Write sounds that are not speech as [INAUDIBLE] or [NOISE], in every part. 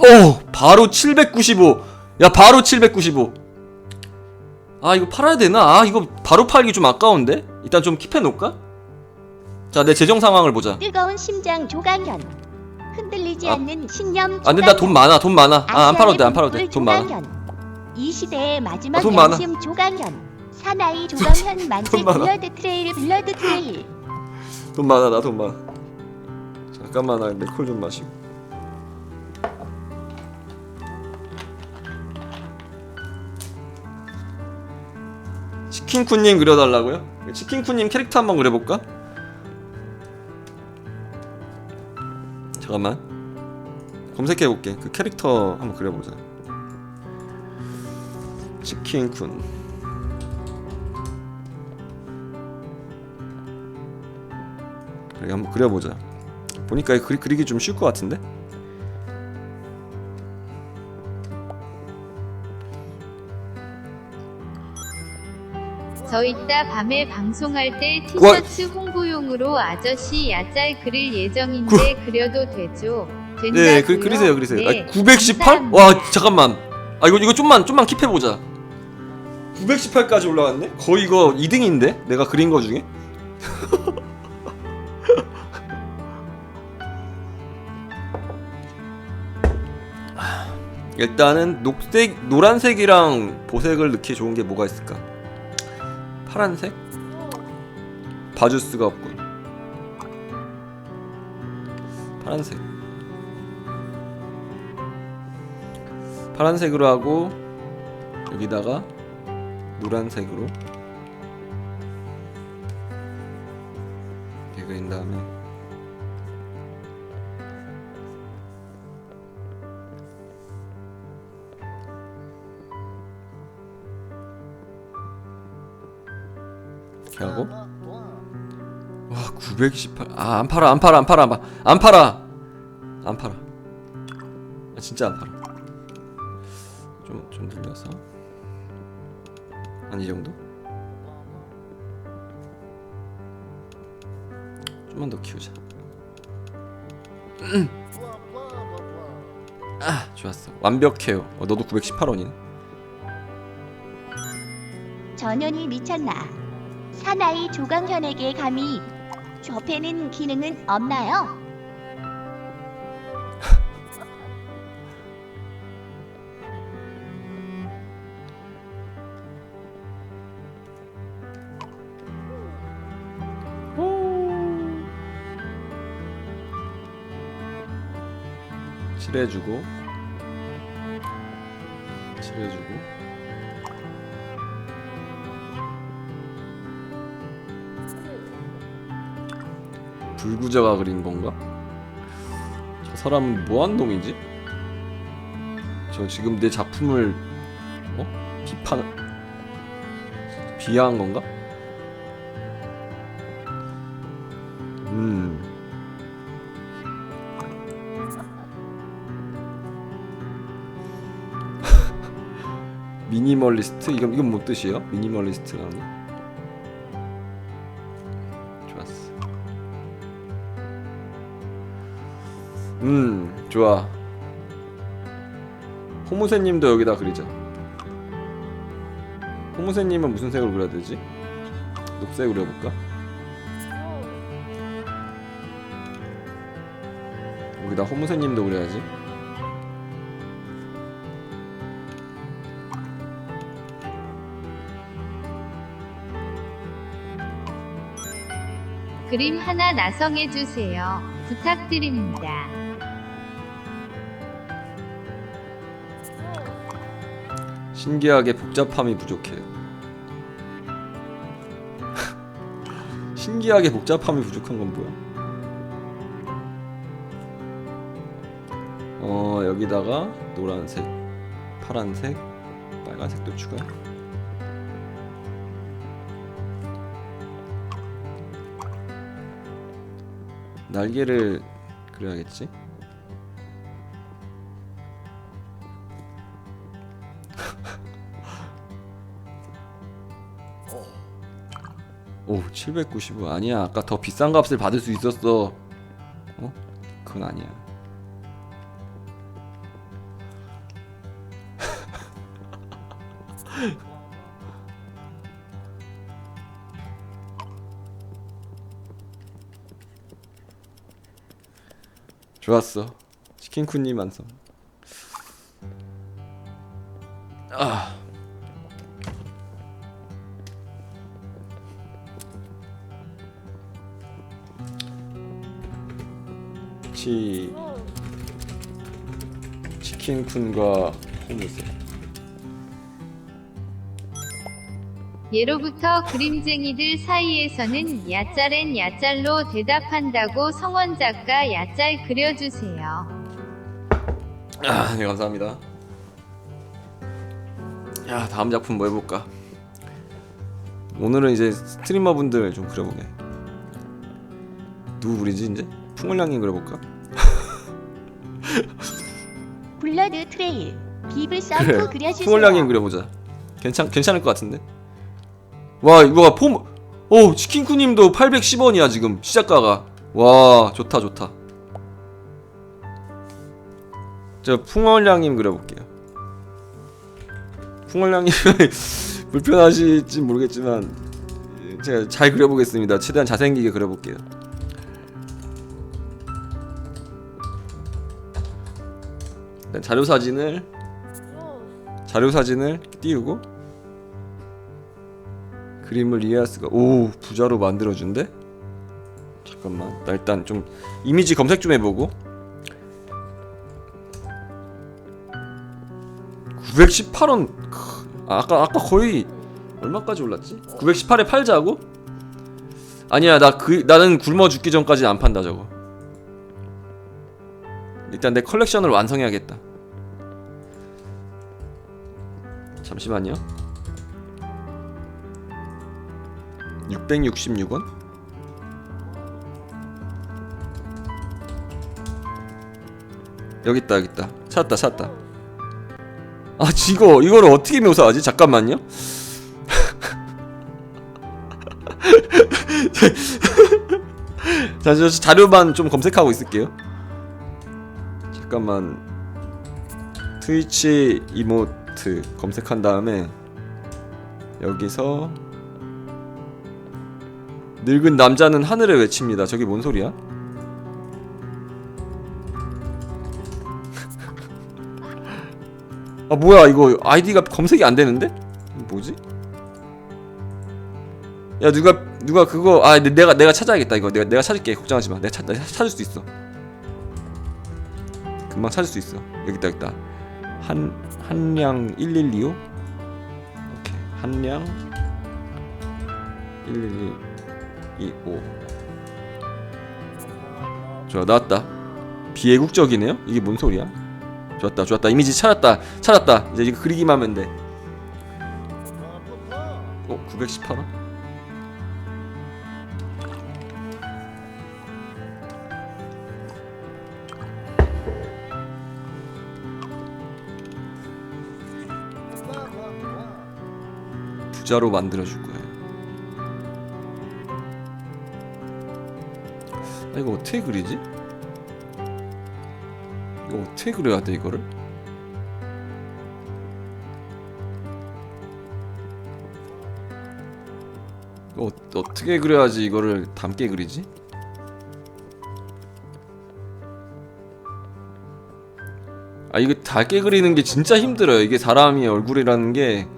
오 바로 795. 야 바로 795. 아 이거 팔아야 되나? 아 이거 바로 팔기 좀 아까운데. 일단 좀 킵해 놓을까? 자 내 재정 상황을 보자. 뜨거운 심장 조강현 흔들리지 아. 않는 신념 안 된다 돈 많아 돈 많아. 아 안 팔아도 돼 안 팔아도 돼 돼돈 많아. 이 시대의 마지막 아, 돈 많아. 양심 조강현 사나이 조강현 만세 돈 많아. 블러드 트레일 블러드 트레일 돈 많아 나 돈 많아. 잠깐만 나 내콜 좀 마시고. 치킨쿤님 그려달라고요? 치킨쿤님 캐릭터 한번 그려볼까? 잠깐만 검색해볼게 그 캐릭터 한번 그려보자 치킨쿤 그래 한번 그려보자 보니까 이 그리, 그리기 좀 쉬울 것 같은데? 저 이따 밤에 방송할 때 티셔츠 홍보용으로 아저씨 야짤 그릴 예정인데 그려도 되죠? 된다고요? 네 그, 그리세요 그리세요 네, 아, 918? 감사합니다. 와 잠깐만 아 이거 이거 좀만 좀만 킵해 보자 918까지 올라갔네? 거의 이거 2등인데? 내가 그린 거 중에? [LAUGHS] 일단은 녹색, 노란색이랑 보색을 넣기 좋은 게 뭐가 있을까? 파란색? 봐줄 수가 없군. 파란색. 파란색으로 하고 여기다가 노란색으로 그린 다음에 이렇게 하고 와 918. 아안 팔아 안 팔아 안 팔아 안 팔아 안 팔아. 아, 진짜 안 팔아. 좀좀 늘려서 한 이 정도? 좀만 더 키우자. 음. 아 좋았어 완벽해요. 어, 너도 918원이네. 전현이 미쳤나 사나이 조강현에게 감히 접해는 기능은 없나요? 칠해주고 칠해주고 불구자가 그린 건가? 저 사람은 뭐한 놈이지? 저 지금 내 작품을 어? 비판 비하한 건가? 음 [LAUGHS] 미니멀리스트 이건 이건 뭔 뜻이에요? 미니멀리스트라는 음 좋아. 호무새님도 여기다 그리자. 호무새님은 무슨 색으로 그려야 되지? 녹색으로 해볼까? 여기다 호무새님도 그려야지. 그림 하나 나성해 주세요. 부탁드립니다. 신기하게 복잡함이 부족해요. [LAUGHS] 신기하게 복잡함이 부족한 건 뭐야? 어 여기다가 노란색, 파란색, 빨간색도 추가. 날개를 그려야겠지? 오 790원 아니야. 아까 더 비싼 값을 받을 수 있었어. 어? 그건 아니야. [LAUGHS] 좋았어. 치킨쿠님 완성. 아. 치 치킨쿤과 호무새. 예로부터 그림쟁이들 사이에서는 야짤엔 야짤로 대답한다고 성원 작가 야짤 그려주세요. 아, 네 감사합니다. 야 다음 작품 뭐 해볼까? 오늘은 이제 스트리머 분들 좀 그려보게. 누구 그리지 이제? 풍월량님 그려볼까? [LAUGHS] 블러드 트레일 비브 썸프 그래. 그려주세요. 풍월량님 그려보자. 괜찮 괜찮을 것 같은데? 와 이거 폼, 오 치킨쿠님도 810원이야 지금 시작가가. 와 좋다 좋다. 저 풍월량님 그려볼게요. 풍월량님 [LAUGHS] 불편하실지 모르겠지만 제가 잘 그려보겠습니다. 최대한 잘생기게 그려볼게요. 자료 사진을 자료 사진을 띄우고 그림을 이해할 수가 오 부자로 만들어준대 잠깐만 나 일단 좀 이미지 검색 좀 해보고 918원 아, 아까 아까 거의 얼마까지 올랐지? 918에 팔자고? 아니야 나 그 나는 굶어 죽기 전까지 안 판다 저거 일단 내 컬렉션을 완성해야겠다 잠시만요 666원? 여기 있다 여기 있다 찾았다 찾았다 아 이거 이거를 어떻게 묘사하지? 잠깐만요 [LAUGHS] 자, 저 자료만 좀 검색하고 있을게요. 잠깐만. 트위치 이모 트 검색한 다음에 여기서 늙은 남자는 하늘을 외칩니다. 저게 뭔 소리야? [LAUGHS] 아 뭐야 이거 아이디가 검색이 안 되는데? 뭐지? 야 누가 누가 그거 아 내- 내가 내가 찾아야겠다 이거 내가 내가 찾을게 걱정하지 마 내가 찾 내가 찾을 수 있어 금방 찾을 수 있어 여기 있다 여기 있다 한 한량 1125 오케이. 한량 1125 좋아 나왔다. 비애국적이네요? 이게 뭔 소리야? 좋았다 좋았다. 이미지 찾았다 찾았다. 이제 이거 그리기만 하면 돼. 어? 918원? 부자로 만들어 줄 거예요. 아 이거 어떻게 그리지? 이거 어떻게 그려야 돼 이거를? 이거 어, 어떻게 그려야지 이거를 담게 그리지? 아 이거 닮게 그리는 게 진짜 힘들어요. 이게 사람이 얼굴이라는 게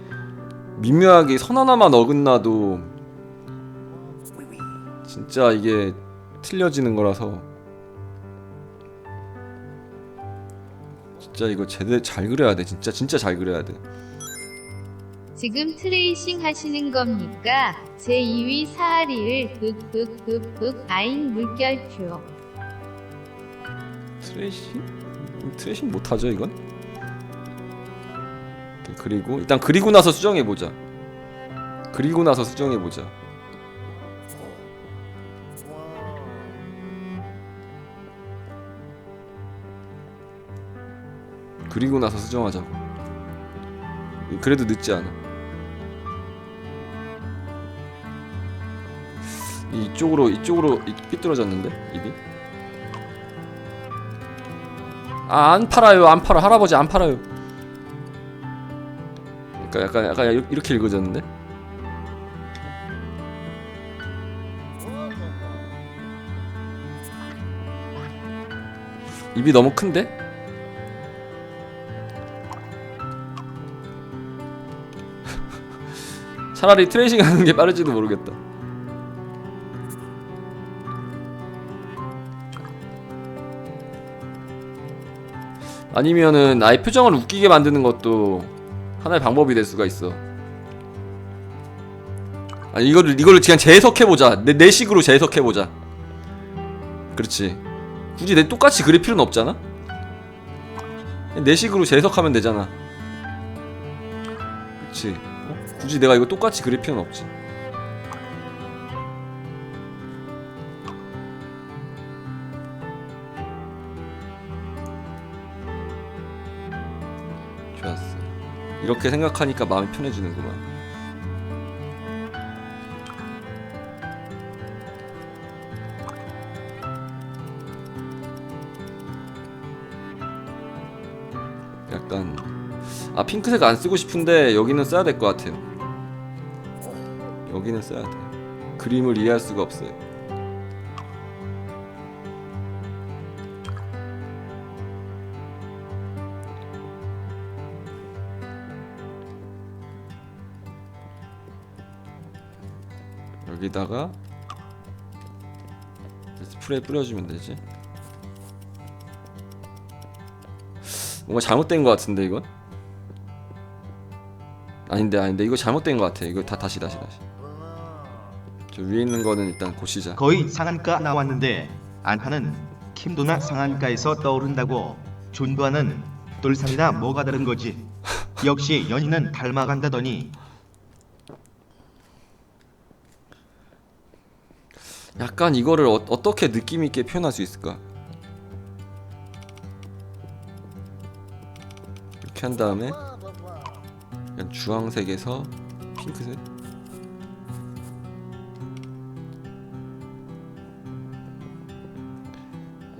미묘하게 선 하나만 어긋나도 진짜 이게 틀려지는 거라서 진짜 이거 제대로 잘 그려야 돼 진짜 진짜 잘 그려야 돼 지금 트레이싱 하시는 겁니까? 제 2위 사하리을 흑흑흑흑 아잉 물결표. 트레이싱? 트레이싱 못하죠 이건? 그리고 일단 그리고 나서 수정해 보자. 그리고 나서 수정해 보자. 그리고 나서 수정하자고. 그래도 늦지 않아. 이쪽으로 이쪽으로 이- 삐뚤어졌는데 입이? 아 안 팔아요. 안 팔아. 할아버지 안 팔아요 약간 약간 약간 이렇- 이렇게 읽어졌는데 입이 너무 큰데? [LAUGHS] 차라리 트레이싱 하는 게 빠를지도 모르겠다. 아니면은 나의 표정을 웃기게 만드는 것도 하나의 방법이 될 수가 있어. 아니 이거를 이거를 그냥 재해석해 보자. 내, 내 식으로 재해석해 보자. 그렇지. 굳이 내 똑같이 그릴 필요는 없잖아. 내 식으로 재해석하면 되잖아. 그렇지. 어? 굳이 내가 이거 똑같이 그릴 필요는 없지. 이렇게 생각하니까 마음이 편해지는구만. 약간 아 핑크색 안 쓰고 싶은데 여기는 써야 될 것 같아요. 여기는 써야 돼. 그림을 이해할 수가 없어요. 여기다가 스프레이 뿌려주면 되지. 뭔가 잘못된 것 같은데 이건? 아닌데 아닌데 이거 잘못된 것 같아. 이거 다 다시 다시 다시. 저 위에 있는 거는 일단 고치자. 거의 상한가 나왔는데 안하는 킴도나 상한가에서 떠오른다고 존버하는 돌산이나 뭐가 다른 거지 역시 연인은 닮아간다더니 약간 이거를 어, 어떻게 느낌 있게 표현할 수 있을까? 이렇게 한 다음에 약간 주황색에서 핑크색.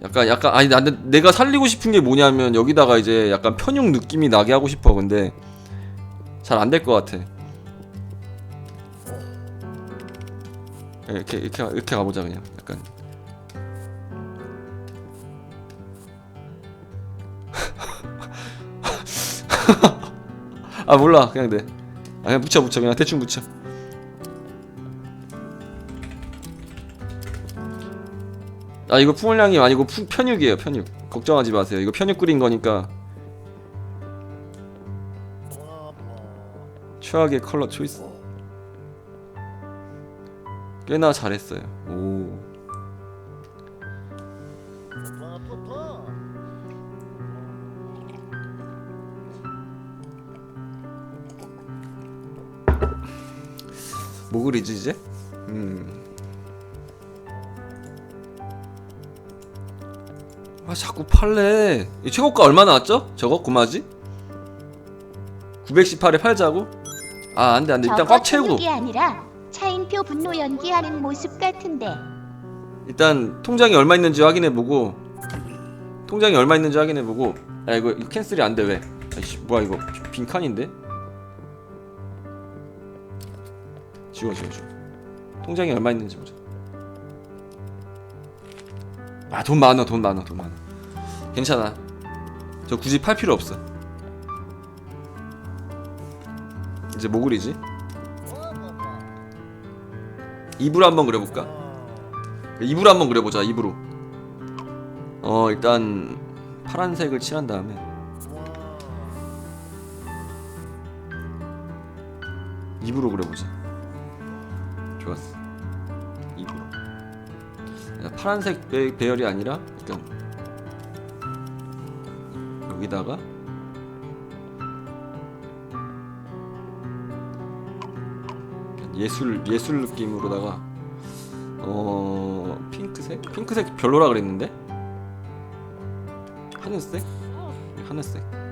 약간 약간 아니 나 내가 살리고 싶은 게 뭐냐면 여기다가 이제 약간 편육 느낌이 나게 하고 싶어 근데 잘 안 될 것 같아. 이렇게 이렇게 이렇게 가보자 그냥 약간 [LAUGHS] 아 몰라 그냥 돼. 아 그냥 붙여 붙여 그냥 대충 붙여. 아 이거 풍물량이 아니고 푸, 편육이에요 편육. 걱정하지 마세요. 이거 편육 끓인 거니까. 최악의 컬러 초이스. 꽤나 잘했어요. 오. 뭐 그리지 이제? 음. 아 자꾸 팔래. 이 최고가 얼마 나왔죠? 저거 구마지? 918에 팔자고? 아 안돼 안돼 일단 저거 꽉 채우고 천육이 아니라 차인표 분노 연기하는 모습 같은데. 일단 통장이 얼마 있는지 확인해보고 통장이 얼마 있는지 확인해보고. 아 이거, 이거 캔슬이 안 돼 왜? 아이씨 뭐야 이거 빈 칸인데? 지워 지워 지워. 통장이 얼마 있는지 보자. 아 돈 많아 돈 많아 돈 많아. 괜찮아. 저 굳이 팔 필요 없어. 이제 뭐 그리지? 입으로 한번 그려볼까? 입으로 한번 그려보자 입으로. 어 일단 파란색을 칠한 다음에. 입으로 그려보자. 좋았어. 입으로. 야, 파란색 배, 배열이 아니라 약간 여기다가 예술 예술 느낌으로다가 어 핑크색? 핑크색 별로라 그랬는데 하늘색? 하늘색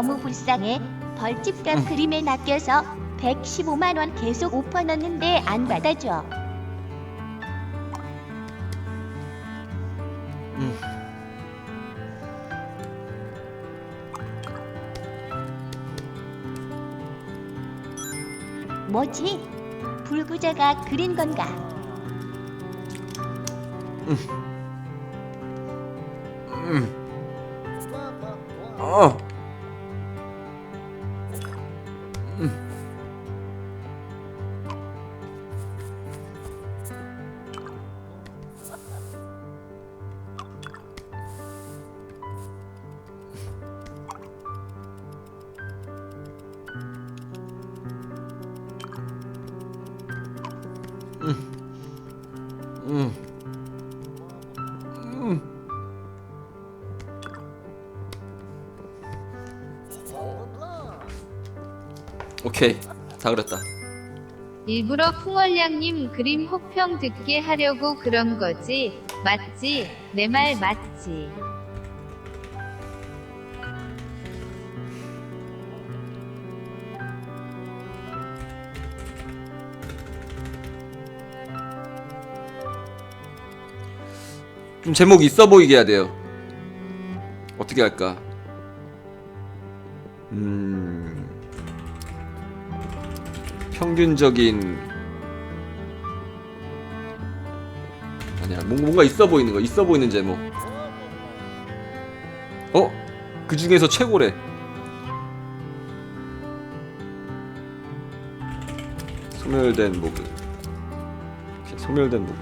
너무 불쌍해. 벌집값 그림에 낚여서 115만 원 계속 오퍼 넣는데 안 받아줘. 뭐지? 불구자가 그린 건가? 어. 오케이 다 그렸다 일부러 풍월량님 그림 혹평 듣게 하려고 그런 거지. 맞지? 내 말 맞지? 좀 제목 있어 보이게 해야 돼요 어떻게 할까 음 평균적인 아니야 뭔- 뭔가 있어 보이는 거 있어 보이는 제목 어? 그 중에서 최고래 소멸된 모그 소멸된 모그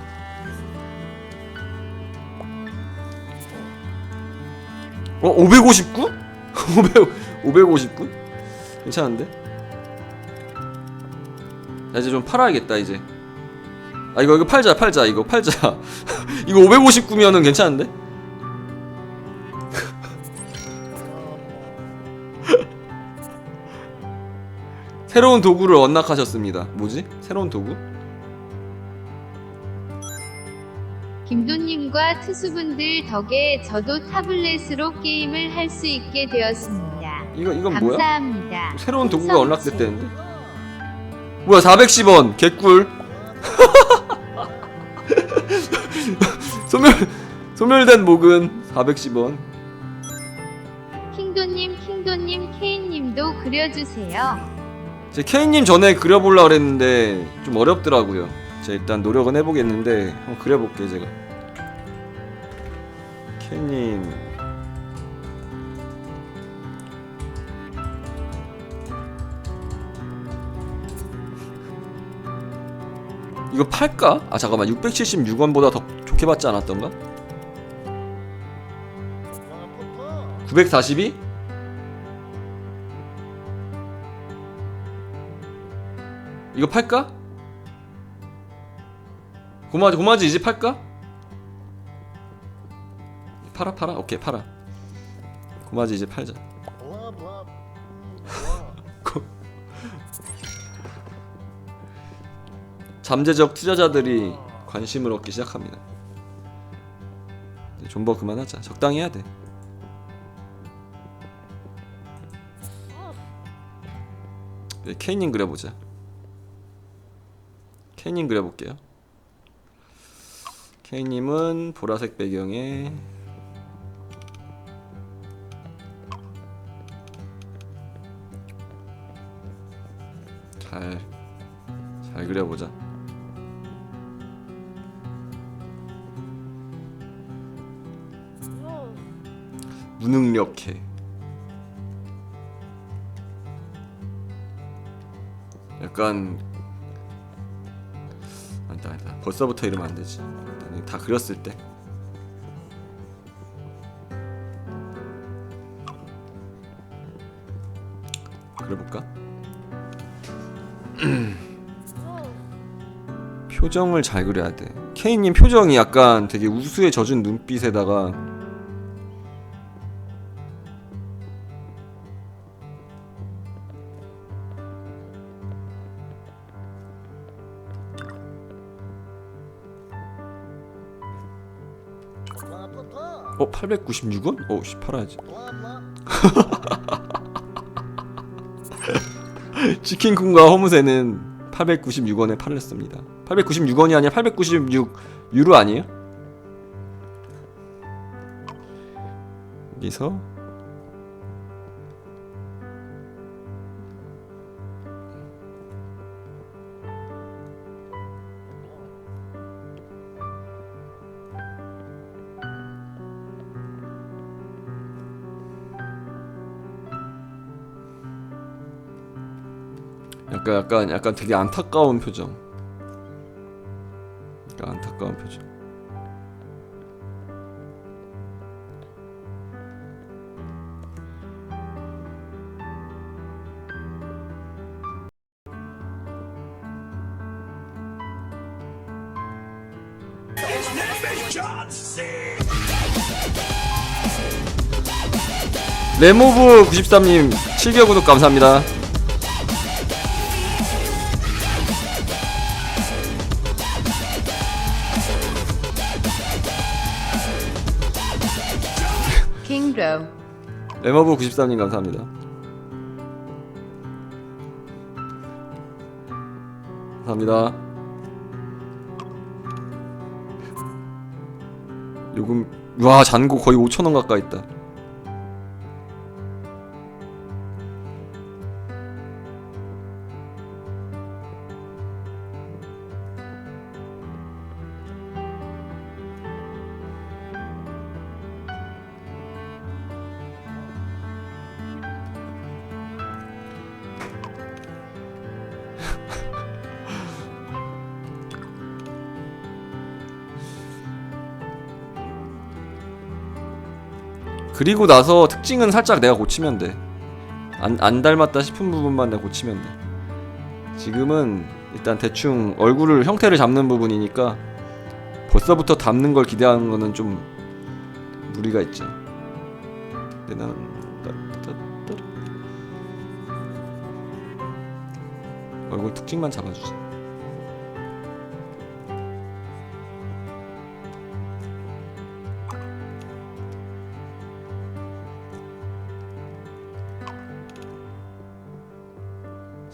어? 559? 500, 559? 괜찮은데? 자 이제 좀 팔아야겠다 이제 아 이거 이거 팔자 팔자 이거 팔자 [LAUGHS] 이거 559면은 괜찮은데? [LAUGHS] 새로운 도구를 언락하셨습니다 뭐지? 새로운 도구? 김도님과 투수분들 덕에 저도 타블렛으로 게임을 할 수 있게 되었습니다. 이거 이건 뭐야? 감사합니다. 새로운 도구가. 언락됐다는데? 뭐야 410원. 개꿀. [LAUGHS] 소멸 소멸된 목은 410원. 킹도님, 킹도님, 케인님도 그려주세요. 제 케이님 전에 그려보려고 그랬는데 좀 어렵더라고요. 제가 일단 노력은 해보겠는데 한번 그려볼게요 제가. 케이님 이거 팔까? 아 잠깐만 676원보다 더 좋게 받지 않았던가? 942? 이거 팔까? 고마지 고마지 이제 팔까? 팔아 팔아 오케이 팔아 고마지 이제 팔자 잠재적 투자자들이 관심을 얻기 시작합니다 존버 그만하자 적당히 해야 돼 네, 케이님 그려보자 케이님 그려볼게요. 케이님은 보라색 배경에 잘, 잘 그려보자. 무능력해. 약간 아니다 아니다 벌써부터 이러면 안 되지 다 그렸을 때 그려볼까? [CLEARS THROAT] 표정을 잘 그려야 돼 케이님 표정이 약간 되게 우수에 젖은 눈빛에다가 어 896원? 어 팔아야지 [LAUGHS] 치킨쿤과 허무새는 896원에 팔렸습니다 896원이 아니라 896 유로 아니에요? 여기서 약간 약간 약간 되게 안타까운 표정. 약간 안타까운 표정. 레모브 93님 7개월 구독 감사합니다. 레모브 93님 감사합니다. 감사합니다. 요금 와 잔고 거의 5천 원 가까이 있다. 그리고 나서 특징은 살짝 내가 고치면 돼. 안, 안 닮았다 싶은 부분만 내가 고치면 돼. 지금은 일단 대충 얼굴을 형태를 잡는 부분이니까 벌써부터 닮는 걸 기대하는 거는 좀 무리가 있죠. 근데 따- 얼굴 특징만 잡아주지.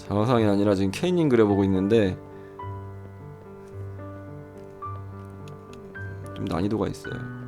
장화상이 아니라 지금 케이님 그려보고 있는데 좀 난이도가 있어요.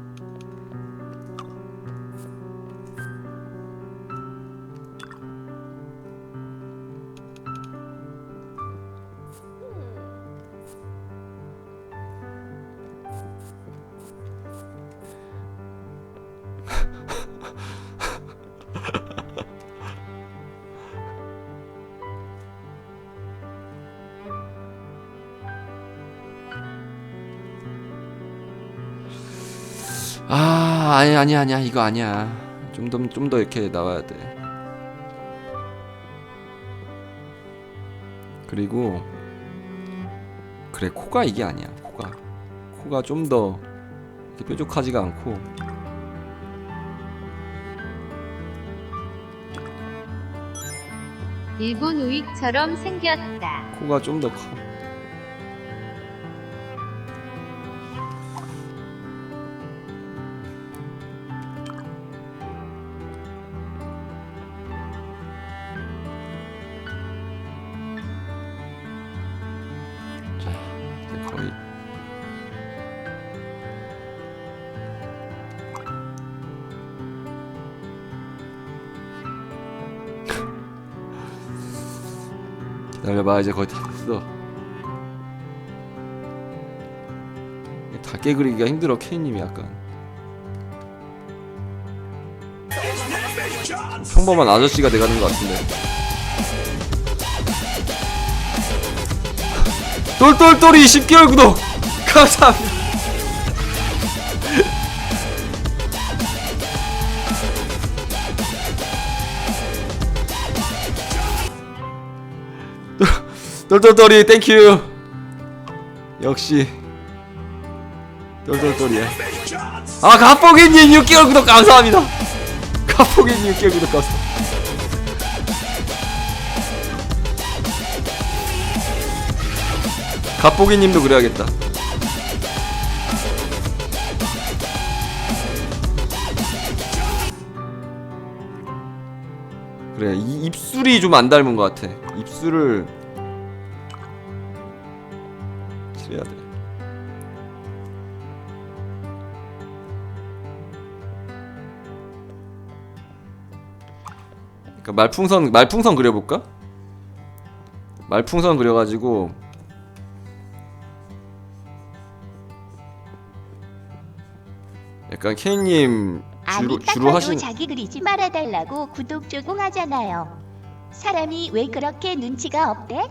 아 아니 아니 아니야. 이거 아니야. 좀 더 좀 더 이렇게 나와야 돼. 그리고 그래 코가 이게 아니야 코가. 코가 좀 더 뾰족하지가 않고. 일본 우익처럼 생겼다. 코가 좀 더 커. 봐 이제 거의 다 됐어. 닭게 그리기가 힘들어 케이님이 약간. 평범한 아저씨가 돼가는 것 같은데. 똘똘똘이 10개월 구독! [LAUGHS] 감사합니다 똘똘똘이 땡큐 역시 똘똘똘이야. 아 가포기님 6개월 구독 감사합니다. 가포기님 6개월 구독 감사합니다. 가포기님도 그래야겠다. 그래 이 입술이 좀 안 닮은 것 같아. 입술을 그러니까 말풍선 말풍선 그려볼까? 말풍선 그려가지고 약간 케이님 주로 아니 딱 주로 봐도 하신 자기 그리지 말아달라고 구독 조공하잖아요. 사람이 왜 그렇게 눈치가 없대?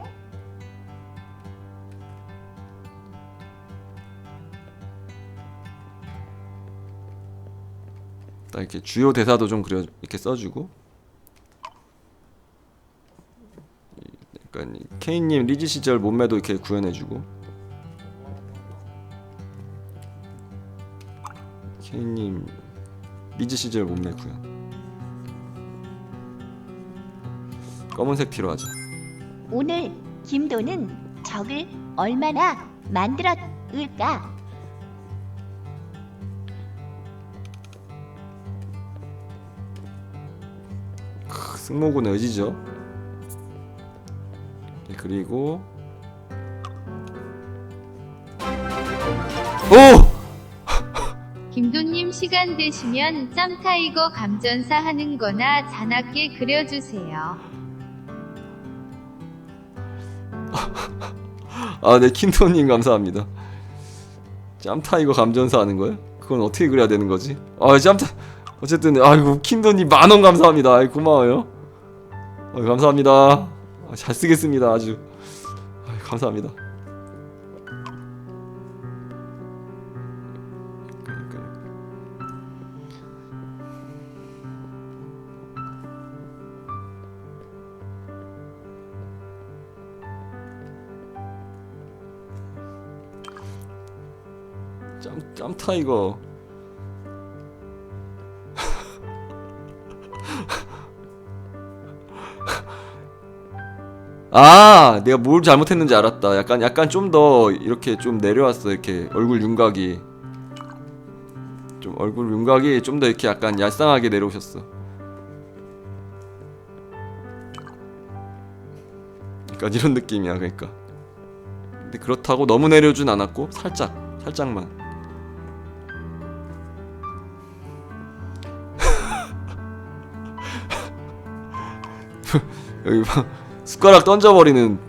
딱 이렇게 주요 대사도 좀 그려 이렇게 써주고 약간 이 케인님 리즈 시절 몸매도 이렇게 구현해주고. 케인님 리즈 시절 몸매 구현. 검은색 필요하죠. 오늘 김도는 적을 얼마나 만들었을까? 크, 승모근의 의지죠. 네, 그리고 오! 김도님 시간 되시면 짬타이거 감전사 하는 거나 자나깨 그려주세요. 아, 네, 킨토님 감사합니다. 짬타이거 감전사 하는 거예요? 그건 어떻게 그려야 되는 거지? 아, 짬타. 어쨌든 아이고 킨토님 만원 감사합니다. 아이, 고마워요. 아, 감사합니다. 아, 잘 쓰겠습니다. 아주. 아, 감사합니다. 짬 짬타이거. 아, 내가 뭘 잘못했는지 알았다. 약간 약간 좀 더 이렇게 좀 내려왔어. 이렇게 얼굴 윤곽이 좀 얼굴 윤곽이 좀 더 이렇게 약간 얄쌍하게 내려오셨어. 약간 이런 느낌이야. 그러니까. 근데 그렇다고 너무 내려오진 않았고 살짝 살짝만. [LAUGHS] 여기 봐. 숟가락 던져버리는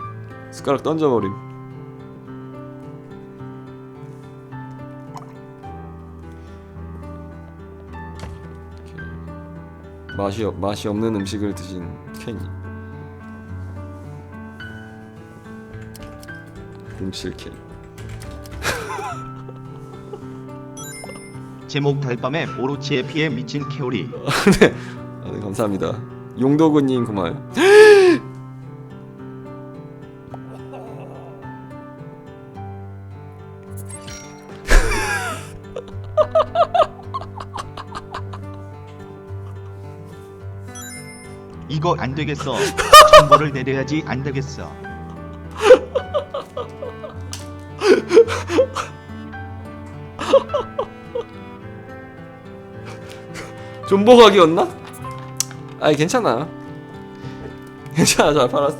숟가락 던져버림. 맛이 없- 맛이 없는 음식을 드신 케니. 07K [LAUGHS] 제목 달밤에 오로치의 피에 미친 캐오리. [LAUGHS] 아, 네, 감사합니다. 용도구님 고마워요 되겠어. 천벌을 내려야지 안 되겠어. 존버각이었나? 아이 괜찮아. 괜찮아 잘 팔았어